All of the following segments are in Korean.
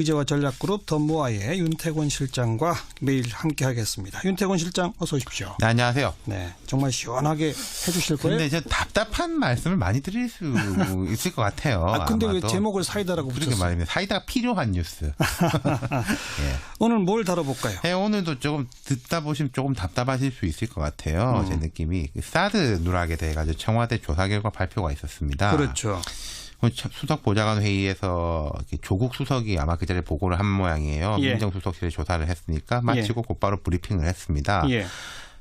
의제와 전략그룹 더모아의 윤태곤 실장과 매일 함께하겠습니다. 윤태곤 실장 어서 오십시오. 네, 안녕하세요. 네, 정말 시원하게 해주실 거예요. 근데 저 답답한 말씀을 많이 드릴 수 있을 것 같아요. 아 근데 왜 아마도. 제목을 사이다라고 그렇게 붙였어요? 말입니다. 사이다가 필요한 뉴스. 예. 오늘 뭘 다뤄볼까요? 예, 오늘도 조금 듣다 보시면 조금 답답하실 수 있을 것 같아요. 음. 제 느낌이 그 사드 누락에 대해 가지고 청와대 조사 결과 발표가 있었습니다. 그렇죠. 수석 보좌관 회의에서 조국 수석이 아마 그 자리에 보고를 한 모양이에요. 예. 민정수석실에 조사를 했으니까 마치고 곧바로 브리핑을 했습니다. 예.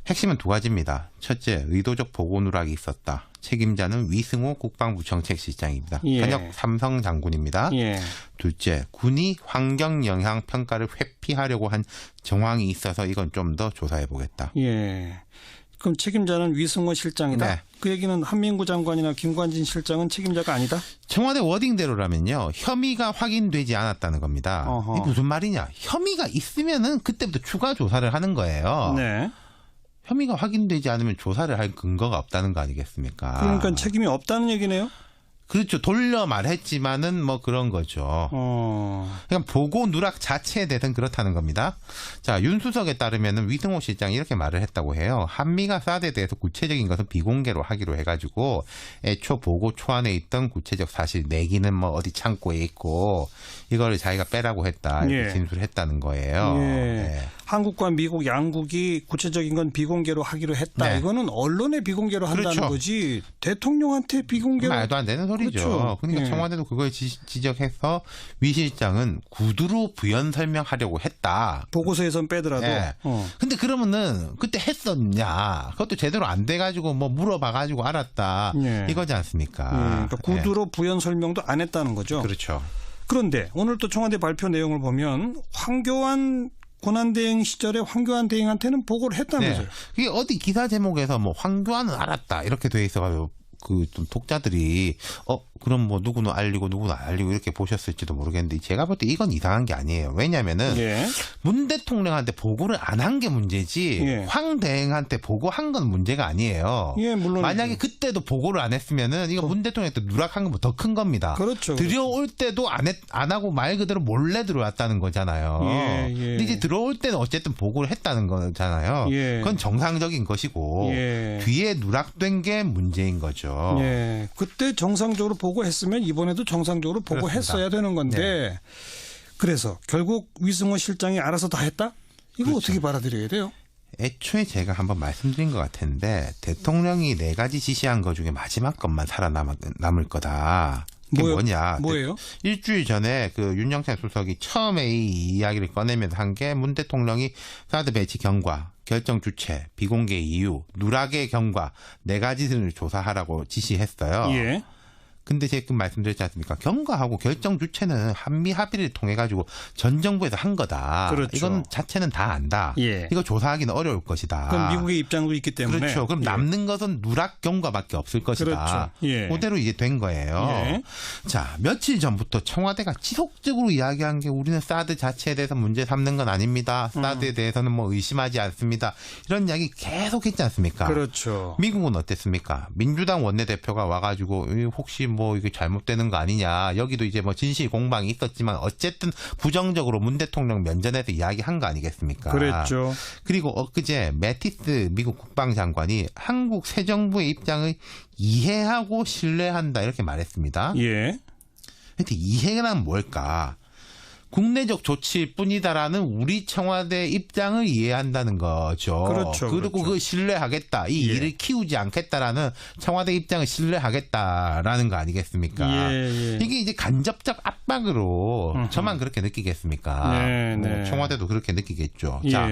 핵심은 두 가지입니다. 첫째, 의도적 보고 누락이 있었다. 책임자는 위승호 국방부 정책실장입니다. 예. 현역 삼성 장군입니다. 예. 둘째, 군이 환경 영향 평가를 회피하려고 한 정황이 있어서 이건 좀 더 조사해 보겠다. 예. 그럼 책임자는 위승호 실장이다. 네. 그 얘기는 한민구 장관이나 김관진 실장은 책임자가 아니다. 청와대 워딩대로라면요 혐의가 확인되지 않았다는 겁니다. 어허. 이게 무슨 말이냐? 혐의가 있으면은 그때부터 추가 조사를 하는 거예요. 네. 혐의가 확인되지 않으면 조사를 할 근거가 없다는 거 아니겠습니까? 그러니까 책임이 없다는 얘기네요. 그렇죠. 돌려 말했지만은 뭐 그런 거죠. 어. 그냥 보고 누락 자체에 대해서는 그렇다는 겁니다. 자, 윤 수석에 따르면은 위승호 실장이 이렇게 말을 했다고 해요. 한미가 사드에 대해서 구체적인 것은 비공개로 하기로 해가지고 애초 보고 초안에 있던 구체적 사실 내기는 뭐 어디 창고에 있고 이거를 자기가 빼라고 했다 이렇게 예. 진술했다는 거예요. 예. 네. 한국과 미국 양국이 구체적인 건 비공개로 하기로 했다. 네. 이거는 언론에 비공개로 한다는 그렇죠. 거지 대통령한테 비공개로 말도 안 되는 소리죠. 그렇죠. 그러니까 예. 청와대도 그걸 지, 적해서 위 실장은 구두로 부연 설명하려고 했다. 보고서에선 빼더라도 예. 어. 근데 그러면은 그때 했었냐? 그것도 제대로 안 돼가지고 뭐 물어봐가지고 알았다. 예. 이거지 않습니까? 예, 그러니까 구두로 부연 설명도 안 했다는 거죠. 예. 그렇죠. 그런데 오늘 또 청와대 발표 내용을 보면 황교안 고난대행 시절에 황교안 대행한테는 보고를 했다면서요. 네. 그게 어디 기사 제목에서 뭐 황교안은 알았다 이렇게 돼 있어가지고 그 좀 독자들이 어 그럼 뭐 누구는 알리고 누구는 안 알리고 이렇게 보셨을지도 모르겠는데 제가 볼 때 이건 이상한 게 아니에요. 왜냐면은 예. 문 대통령한테 보고를 안 한 게 문제지 예. 황 대행한테 보고한 건 문제가 아니에요. 예, 물론 만약에 그때도 보고를 안 했으면은 이거 문 대통령한테 누락한 건 더 큰 겁니다. 그렇죠. 들여올 때도 안, 했, 안 하고 말 그대로 몰래 들어왔다는 거잖아요. 예, 예. 근데 이제 들어올 때는 어쨌든 보고를 했다는 거잖아요. 예. 그건 정상적인 것이고 예. 뒤에 누락된 게 문제인 거죠. 예. 그때 정상적으로 보고했으면 이번에도 정상적으로 보고했어야 되는 건데 네. 그래서 결국 위승호 실장이 알아서 다 했다? 이거 그렇죠. 어떻게 받아들여야 돼요? 애초에 제가 한번 말씀드린 것 같았는데 대통령이 네 가지 지시한 것 중에 마지막 것만 살아남을 거다. 그게 뭐요? 뭐냐? 뭐예요? 일주일 전에 그 윤영찬 수석이 처음에 이 이야기를 꺼내면서 한 게 문 대통령이 사드 배치 경과, 결정 주체, 비공개 이유, 누락의 경과 네 가지를 조사하라고 지시했어요. 예. 근데 제가 그 말씀드렸지 않습니까? 경과하고 결정 주체는 한미 합의를 통해 가지고 전 정부에서 한 거다. 그렇죠. 이건 자체는 다 안다. 예. 이거 조사하기는 어려울 것이다. 그럼 미국의 입장도 있기 때문에 그렇죠. 그럼 예. 남는 것은 누락 경과밖에 없을 것이다. 그렇죠. 예. 그대로 이제 된 거예요. 예. 자, 며칠 전부터 청와대가 지속적으로 이야기한 게 우리는 사드 자체에 대해서 문제 삼는 건 아닙니다. 음. 사드에 대해서는 뭐 의심하지 않습니다. 이런 이야기 계속 했지 않습니까? 그렇죠. 미국은 어땠습니까? 민주당 원내대표가 와가지고 이 혹시 뭐 이게 잘못되는 거 아니냐. 여기도 이제 뭐 진실 공방이 있었지만 어쨌든 부정적으로 문 대통령 면전에서 이야기한 거 아니겠습니까? 그랬죠. 그리고 엊그제 매티스 미국 국방장관이 한국 새 정부의 입장을 이해하고 신뢰한다 이렇게 말했습니다. 예. 근데 이해란 뭘까? 국내적 조치일 뿐이다라는 우리 청와대 입장을 이해한다는 거죠. 그렇죠, 리고 그렇죠. 그걸 신뢰하겠다. 이 예. 일을 키우지 않겠다라는 청와대 입장을 신뢰하겠다라는 거 아니겠습니까? 예, 예. 이게 이제 간접적 압 박으로 음흠. 저만 그렇게 느끼겠습니까? 네, 뭐 네. 청와대도 그렇게 느끼겠죠. 예. 자,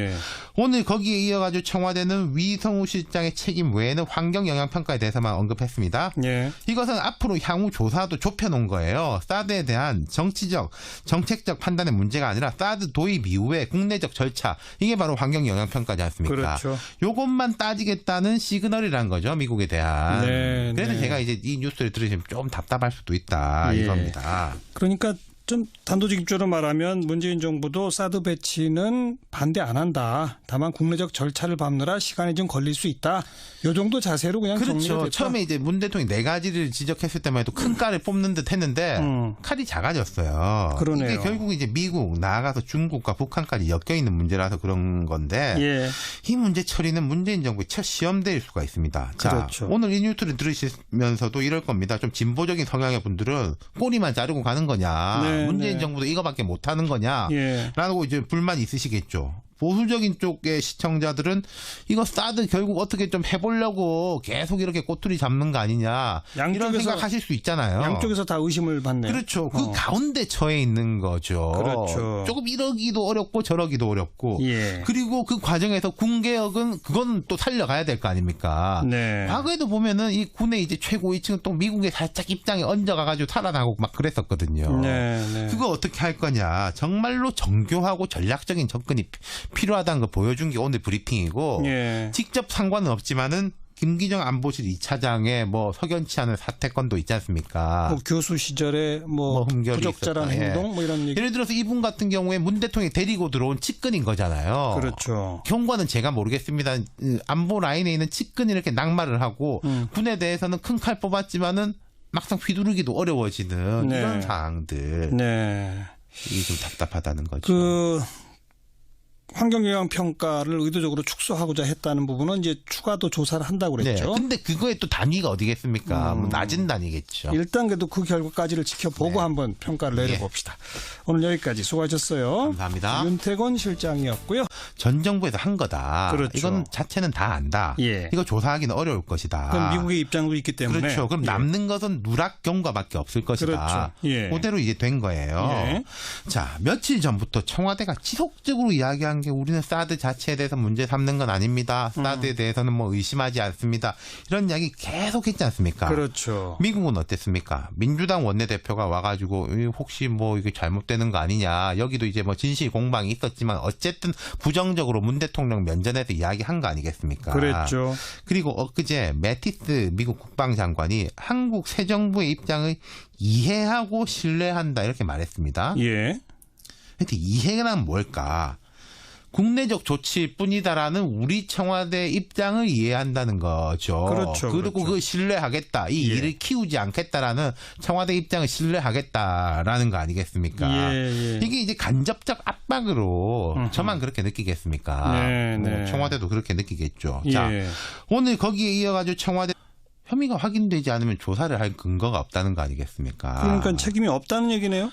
오늘 거기에 이어가지고 청와대는 위성우 실장의 책임 외에는 환경 영향 평가에 대해서만 언급했습니다. 예. 이것은 앞으로 향후 조사도 좁혀놓은 거예요. 사드에 대한 정치적, 정책적 판단의 문제가 아니라 사드 도입 이후에 국내적 절차 이게 바로 환경 영향 평가지 않습니까? 그렇죠. 요것만 따지겠다는 시그널이란 거죠 미국에 대한. 네, 그래서 네. 제가 이제 이 뉴스를 들으시면 좀 답답할 수도 있다 예. 이겁니다. 그러니까 좀 단도직입적으로 말하면 문재인 정부도 사드 배치는 반대 안 한다. 다만 국내적 절차를 밟느라 시간이 좀 걸릴 수 있다. 요 정도 자세로 그냥 정리가 그렇죠. 됐다. 처음에 이제 문 대통령이 네 가지를 지적했을 때만 해도 큰 칼을 뽑는 듯 했는데 음. 칼이 작아졌어요. 그러네요. 이게 결국 이제 미국 나아가서 중국과 북한까지 엮여 있는 문제라서 그런 건데 예. 이 문제 처리는 문재인 정부의 첫 시험대일 수가 있습니다. 자, 그렇죠. 오늘 이 뉴스를 들으시면서도 이럴 겁니다. 좀 진보적인 성향의 분들은 꼬리만 자르고 가는 거냐. 네, 문재인 네. 정부도 이거밖에 못 하는 거냐. 예. 라고 이제 불만 있으시겠죠. 보수적인 쪽의 시청자들은 이거 사드 결국 어떻게 좀 해보려고 계속 이렇게 꼬투리 잡는 거 아니냐 이런 생각하실 수 있잖아요. 양쪽에서 다 의심을 받네요. 그렇죠. 그 어. 가운데 처해 있는 거죠. 그렇죠. 조금 이러기도 어렵고 저러기도 어렵고. 예. 그리고 그 과정에서 군개혁은 그건 또 살려가야 될 거 아닙니까? 네. 과거에도 보면은 이 군의 이제 최고 위층은 또 미국에 살짝 입장에 얹어가가지고 살아나고 막 그랬었거든요. 네, 네. 그거 어떻게 할 거냐. 정말로 정교하고 전략적인 접근이 피- 필요하다는 걸 보여준 게 오늘 브리핑이고 예. 직접 상관은 없지만은 김기정 안보실 2차장의 뭐 석연치 않은 사태건도 있지 않습니까? 뭐 교수 시절에 뭐, 뭐 부적절한 있었다. 예. 행동 뭐 이런 얘기. 예를 들어서 이분 같은 경우에 문 대통령이 데리고 들어온 측근인 거잖아요. 그렇죠. 경과는 제가 모르겠습니다. 음, 안보 라인에 있는 측근이 이렇게 낙마를 하고 음. 군에 대해서는 큰 칼 뽑았지만은 막상 휘두르기도 어려워지는 네. 이런 상황들 네. 이게 좀 답답하다는 거죠. 그 환경영향 평가를 의도적으로 축소하고자 했다는 부분은 이제 추가도 조사를 한다고 네. 그랬죠. 근데 그거에 또 단위가 어디겠습니까? 뭐 음. 낮은 단위겠죠. 일단 그래도 그 결과까지를 지켜보고 네. 한번 평가를 예. 내려봅시다. 오늘 여기까지 수고하셨어요. 감사합니다. 윤태권 실장이었고요. 전 정부에서 한 거다. 그렇죠. 이건 자체는 다 안다. 예. 이거 조사하기는 어려울 것이다. 그럼 미국의 입장도 있기 때문에 그렇죠. 그럼 예. 남는 것은 누락 경과밖에 없을 것이다. 그렇죠. 예. 그대로 이제 된 거예요. 예. 자, 며칠 전부터 청와대가 지속적으로 이야기한 게 우리는 사드 자체에 대해서 문제 삼는 건 아닙니다. 음. 사드에 대해서는 뭐 의심하지 않습니다. 이런 이야기 계속 했지 않습니까? 그렇죠. 미국은 어땠습니까? 민주당 원내대표가 와가지고 이 혹시 뭐 이게 잘못되는 거 아니냐. 여기도 이제 뭐 진실 공방이 있었지만 어쨌든 부정적으로 문 대통령 면전에서 이야기한 거 아니겠습니까? 그랬죠. 그리고 엊그제 매티스 미국 국방장관이 한국 새 정부의 입장을 이해하고 신뢰한다 이렇게 말했습니다. 예. 근데 이해란 뭘까? 국내적 조치일 뿐이다라는 우리 청와대 입장을 이해한다는 거죠. 그렇죠, 그리고 그렇죠. 그 신뢰하겠다. 이 예. 일을 키우지 않겠다라는 청와대 입장을 신뢰하겠다라는 거 아니겠습니까? 예, 예. 이게 이제 간접적 압박으로 음흠. 저만 그렇게 느끼겠습니까? 네, 뭐 네. 청와대도 그렇게 느끼겠죠. 예. 자, 오늘 거기에 이어가지고 청와대 혐의가 확인되지 않으면 조사를 할 근거가 없다는 거 아니겠습니까? 그러니까 책임이 없다는 얘기네요.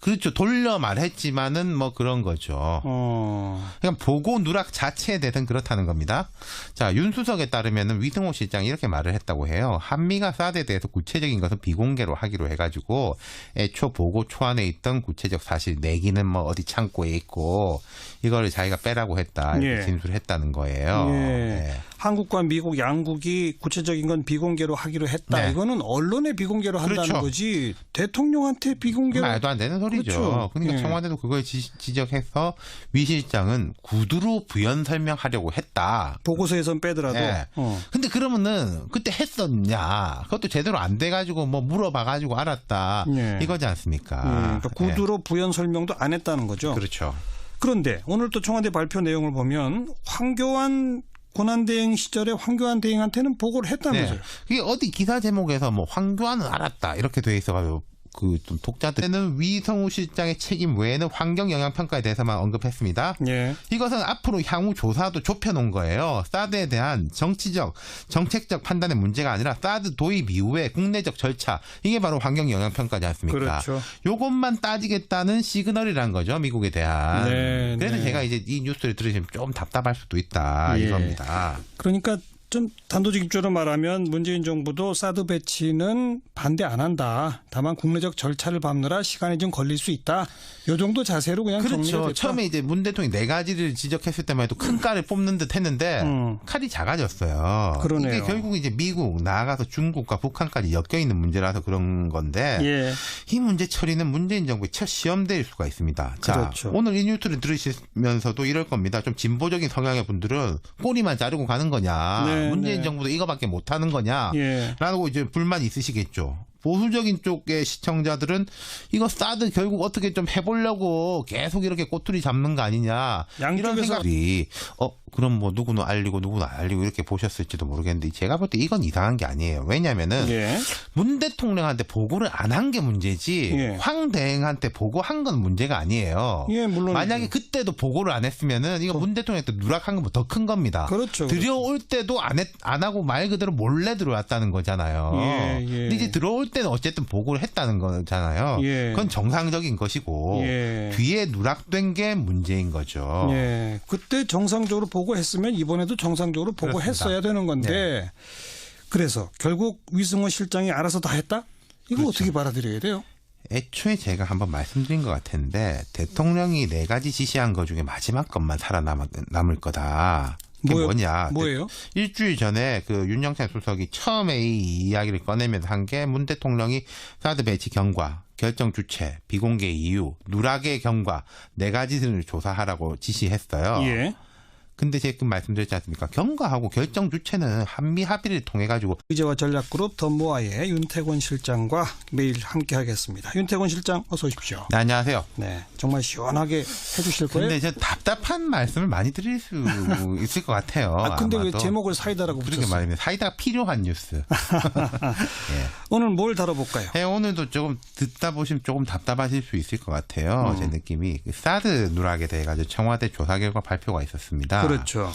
그렇죠. 돌려 말했지만은 뭐 그런 거죠. 어. 그냥 보고 누락 자체에 대해서는 그렇다는 겁니다. 자, 윤수석에 따르면은 위승호 실장이 이렇게 말을 했다고 해요. 한미가 사드에 대해서 구체적인 것은 비공개로 하기로 해가지고 애초 보고 초안에 있던 구체적 사실 내기는 뭐 어디 창고에 있고 이거를 자기가 빼라고 했다 이렇게 예. 진술했다는 거예요. 예. 네. 한국과 미국 양국이 구체적인 건 비공개로 하기로 했다. 네. 이거는 언론에 비공개로 한다는 그렇죠. 거지 대통령한테 비공개로 말도 안 되는 소리 죠. 그렇죠. 그러니까 예. 청와대도 그걸 지, 적해서위 실장은 구두로 부연 설명하려고 했다. 보고서에선 빼더라도 네. 어. 근데 그러면은 그때 했었냐? 그것도 제대로 안 돼가지고 뭐 물어봐가지고 알았다. 예. 이거지 않습니까? 음, 그러니까 구두로 부연 설명도 안 했다는 거죠. 예. 그렇죠. 그런데 오늘 또 청와대 발표 내용을 보면 황교안 고난대행 시절에 황교안 대행한테는 보고를 했다면서요. 네. 그게 어디 기사 제목에서 뭐 황교안은 알았다 이렇게 돼 있어가지고 그좀 독자들은 위성우 실장의 책임 외에는 환경 영향 평가에 대해서만 언급했습니다. 예. 이것은 앞으로 향후 조사도 좁혀놓은 거예요. 사드에 대한 정치적, 정책적 판단의 문제가 아니라 사드 도입 이후에 국내적 절차 이게 바로 환경 영향 평가지 않습니까? 그렇죠. 요것만 따지겠다는 시그널이란 거죠 미국에 대한. 네, 그래서 네. 제가 이제 이 뉴스를 들으시면 좀 답답할 수도 있다 예. 이겁니다. 그러니까 좀 단도직입적으로 말하면 문재인 정부도 사드 배치는 반대 안 한다. 다만 국내적 절차를 밟느라 시간이 좀 걸릴 수 있다. 요 정도 자세로 그냥 정리가 그렇죠. 됐다. 처음에 이제 문 대통령이 네 가지를 지적했을 때만 해도 큰 칼을 뽑는 듯 했는데 음. 칼이 작아졌어요. 그러네요. 이게 결국 이제 미국 나아가서 중국과 북한까지 엮여 있는 문제라서 그런 건데 예. 이 문제 처리는 문재인 정부의 첫 시험대일 수가 있습니다. 자, 그렇죠. 오늘 이 뉴스를 들으시면서도 이럴 겁니다. 좀 진보적인 성향의 분들은 꼬리만 자르고 가는 거냐. 네, 문재인 네. 정부도 이거밖에 못 하는 거냐. 예. 라고 이제 불만 있으시겠죠. 보수적인 쪽의 시청자들은 이거 사드 결국 어떻게 좀 해보려고 계속 이렇게 꼬투리 잡는 거 아니냐 이런 생각이 어 그럼 뭐 누구는 알리고 누구는 안 알리고 이렇게 보셨을지도 모르겠는데 제가 볼 때 이건 이상한 게 아니에요. 왜냐하면은 예. 문 대통령한테 보고를 안 한 게 문제지 예. 황 대행한테 보고한 건 문제가 아니에요. 예, 물론 만약에 그때도 보고를 안 했으면은 이거 문 대통령한테 누락한 건 더 큰 겁니다. 그렇죠. 들여올 때도 안, 했, 안 하고 말 그대로 몰래 들어왔다는 거잖아요. 예, 예. 근데 이제 들어올 때는 어쨌든 보고를 했다는 거잖아요. 예. 그건 정상적인 것이고 예. 뒤에 누락된 게 문제인 거죠. 예. 그때 정상적으로 보고했으면 이번에도 정상적으로 보고했어야 되는 건데 네. 그래서 결국 위승호 실장이 알아서 다 했다? 이거 그렇죠. 어떻게 받아들여야 돼요? 애초에 제가 한번 말씀드린 것 같았는데 대통령이 네 가지 지시한 것 중에 마지막 것만 살아남을 거다. 뭐요? 뭐냐? 뭐예요? 일주일 전에 그 윤영찬 수석이 처음에 이 이야기를 꺼내면서 한 게 문 대통령이 사드 배치 경과, 결정 주체, 비공개 이유, 누락의 경과 네 가지를 조사하라고 지시했어요. 예. 근데 제가 그 말씀드렸지 않습니까? 경과하고 결정 주체는 한미 합의를 통해 가지고 의제와 전략그룹 덤모아의 윤태곤 실장과 매일 함께 하겠습니다. 윤태곤 실장 어서 오십시오. 네, 안녕하세요. 네. 정말 시원하게 해주실 거예요? 근데 저 답답한 말씀을 많이 드릴 수 있을 것 같아요. 아, 근데 왜 아마도. 제목을 사이다라고 그렇게 붙였어요? 말입니다. 사이다가 필요한 뉴스. 오늘 뭘 다뤄볼까요? 예, 오늘도 조금 듣다 보시면 조금 답답하실 수 있을 것 같아요. 음. 제 느낌이 그 사드 누락에 대해 가지고 청와대 조사 결과 발표가 있었습니다. 그렇죠.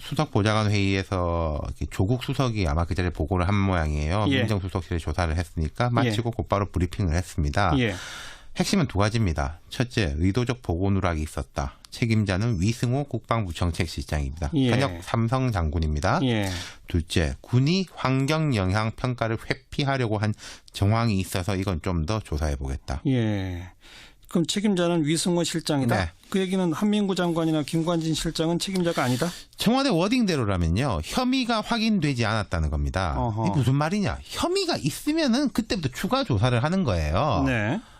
수석 보좌관 회의에서 조국 수석이 아마 그 자리에 보고를 한 모양이에요. 예. 민정수석실에 조사를 했으니까 마치고 곧바로 브리핑을 했습니다. 예. 핵심은 두 가지입니다. 첫째, 의도적 보고 누락이 있었다. 책임자는 위승호 국방부 정책실장입니다. 예. 현역 삼성 장군입니다. 예. 둘째, 군이 환경 영향 평가를 회피하려고 한 정황이 있어서 이건 좀 더 조사해 보겠다. 예. 그럼 책임자는 위승호 실장이다. 네. 그 얘기는 한민구 장관이나 김관진 실장은 책임자가 아니다. 청와대 워딩대로라면요 혐의가 확인되지 않았다는 겁니다. 어허. 이게 무슨 말이냐? 혐의가 있으면은 그때부터 추가 조사를 하는 거예요. 네.